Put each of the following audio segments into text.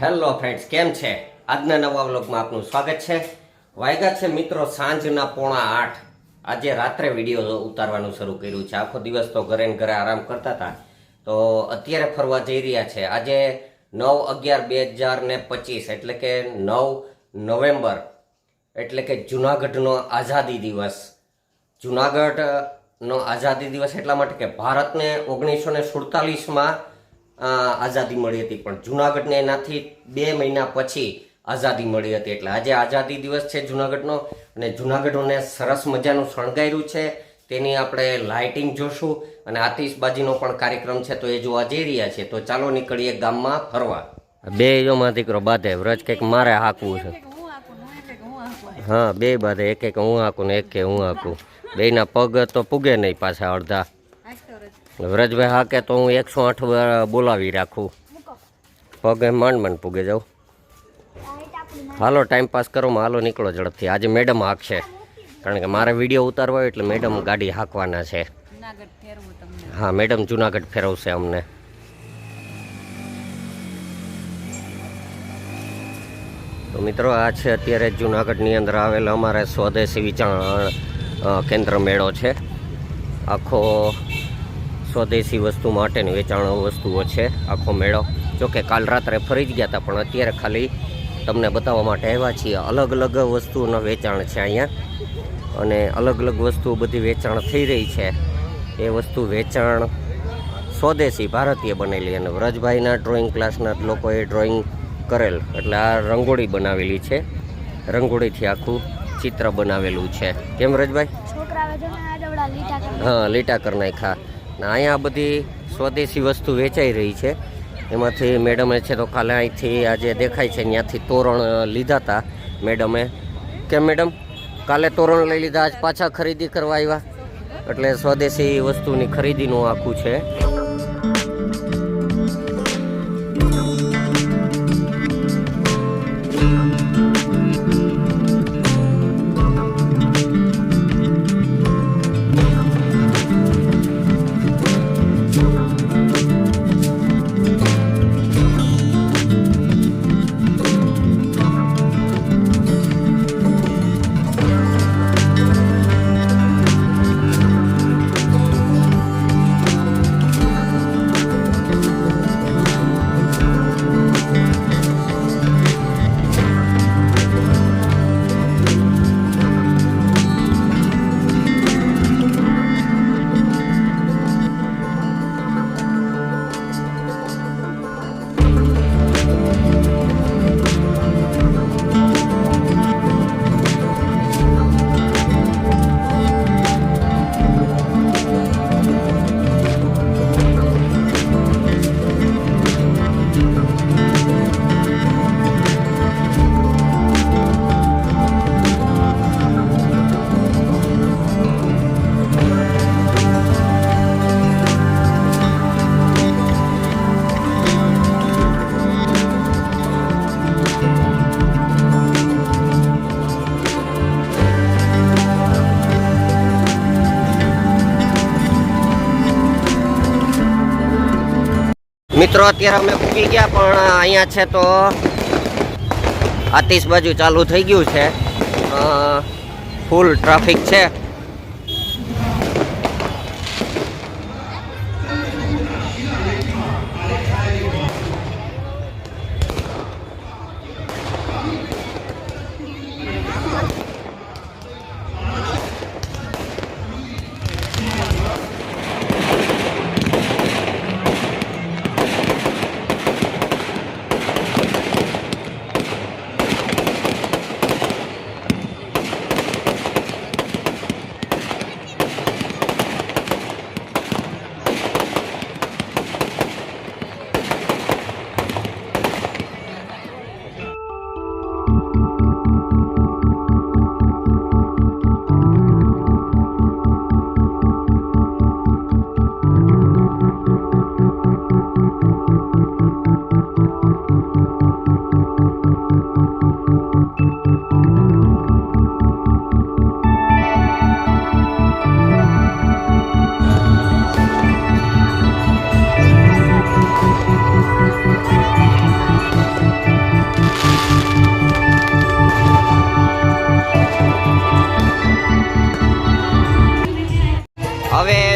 Hello friends કેમ છે? આજના નવા વ્લોગમાં આપનું સ્વાગત છે. વાયગા છે મિત્રો સાંજના પોણા આઠ. આજે રાત્રે વીડિયો ઉતારવાનું શરૂ કર્યું છે. આખો દિવસ તો ઘરે ને ઘરે આરામ કરતા હતા. તો અત્યારે ફરવા જઈ રહ્યા છે. આજે નવ અગિયાર બે હજાર ને પચીસ, એટલે કે નવ નવેમ્બર, એટલે કે જુનાગઢનો આઝાદી દિવસ. જુનાગઢનો આઝાદી દિવસ એટલા માટે કે ભારતને ઓગણીસો ને સુડતાલીસમાં આઝાદી મળી હતી. પણ જુનાગઢને એનાથી બે મહિના પછી આઝાદી મળી હતી. એટલે આજે આઝાદી દિવસ છે જુનાગઢનો અને જુનાગઢને સરસ મજાનું શણગાર્યું છે. તેની આપણે લાઇટિંગ જોશું અને આતિશબાજીનો પણ કાર્યક્રમ છે તો એ જોવા જઈ રહ્યા છે. તો ચાલો નીકળીએ ગામમાં ફરવા. બે યોમાં દીકરો બાધે, વ્રજ કંઈક મારે હાકવું છે. હા, બે બાધે, એક એક હું હાકું ને એક કે હું હાકું. બેના પગ તો પૂગે નહીં પાછા અડધા. વ્રજભાઈ હાકે તો હું એકસો આઠ બોલાવી રાખું. પગ માંડ માંડ પૂગે જાઉં. હાલો ટાઈમ પાસ કરો હાલો નીકળો ઝડપથી. આજે મેડમ હાકશે. કારણ કે મારે વીડિયો ઉતારવા હોય એટલે મેડમ ગાડી હાંકવાના છે. હા મેડમ જુનાગઢ ફેરવશે અમને. તો મિત્રો આ છે અત્યારે જુનાગઢની અંદર આવેલ અમારે સ્વદેશી વિચારણ કેન્દ્ર મેળો છે. આખો સ્વદેશી વસ્તુ માટેની વેચાણ વસ્તુઓ છે. આખો મેળો. જોકે કાલ રાત્રે ફરી જ ગયા હતા પણ અત્યારે ખાલી તમને બતાવવા માટે આવ્યા છીએ. અલગ અલગ વસ્તુઓના વેચાણ છે અહીંયા. અને અલગ અલગ વસ્તુઓ બધી વેચાણ થઈ રહી છે. એ વસ્તુ વેચાણ સ્વદેશી ભારતીય બનેલી અને વ્રજભાઈના ડ્રોઈંગ ક્લાસના લોકોએ ડ્રોઈંગ કરેલ. એટલે આ રંગોળી બનાવેલી છે. રંગોળીથી આખું ચિત્ર બનાવેલું છે. કેમ રજભાઈ હા લીટા કરી નાખ્યા. ને અહીંયા બધી સ્વદેશી વસ્તુ વેચાઈ રહી છે. એમાંથી મેડમે છે તો કાલે અહીંથી આજે દેખાય છે ત્યાંથી તોરણ લીધા હતા મેડમે. કેમ મેડમ? કાલે તોરણ લઈ લીધા, આજ પાછા ખરીદી કરવા આવ્યા? એટલે સ્વદેશી વસ્તુની ખરીદીનું આખું છે. મિત્રો, અત્યારે અમે પૂકી ગયા, પણ અહીંયા છે તો આતિશબાજુ ચાલુ થઈ ગયું છે. ફૂલ ટ્રાફિક છે.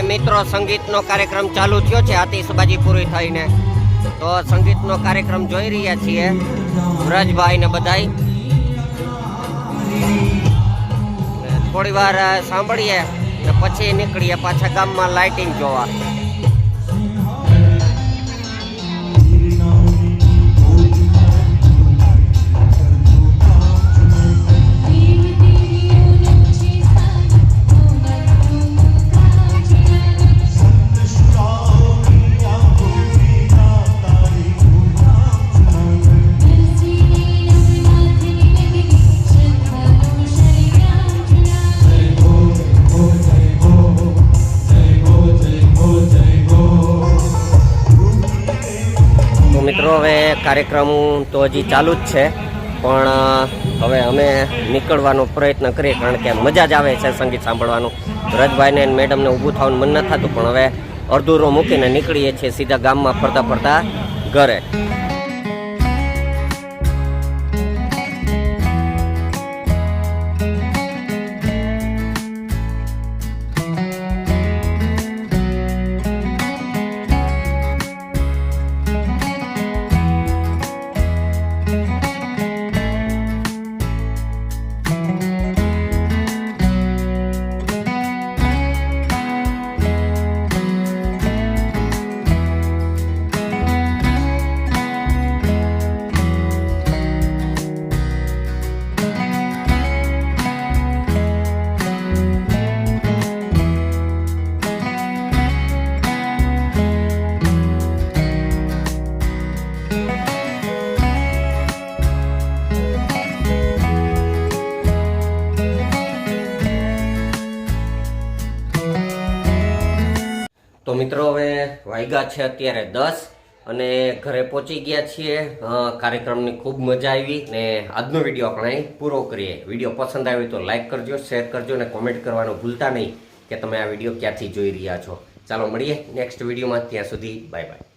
મિત્રો, સંગીતનો કાર્યક્રમ ચાલુ થયો છે આતિશબાજી પૂરી થઈને. તો સંગીતનો કાર્યક્રમ જોઈ રહ્યા છીએ, વ્રજભાઈ ને બધાય. થોડી વાર સાંભળીએ ને પછી નીકળીએ, પાછા ગામમાં લાઇટિંગ જોવા. કાર્યક્રમ તો હજી ચાલુ જ છે. પણ હવે અમે નીકળવાનો પ્રયત્ન કરીએ કારણ કે મજા જ આવે છે સંગીત સાંભળવાનું. રજભાઈને મેડમને ઊભું થવાનું મન ન થતું, પણ હવે અડધુરો મૂકીને નીકળીએ છીએ સીધા ગામમાં ફરતા ફરતા ઘરે. મિત્રો, હવે વાગ્યા છે અત્યારે દસ અને ઘરે પહોંચી ગયા છીએ. કાર્યક્રમની ખૂબ મજા આવી ને આજનો વીડિયો આપણે પૂરો કરીએ. વીડિયો પસંદ આવ્યો તો લાઇક કરજો, શેર કરજો અને કોમેન્ટ કરવાનું ભૂલતા નહીં કે તમે આ વીડિયો ક્યાંથી જોઈ રહ્યા છો. ચાલો મળીએ નેક્સ્ટ વિડીયોમાં. ત્યાં સુધી બાય બાય.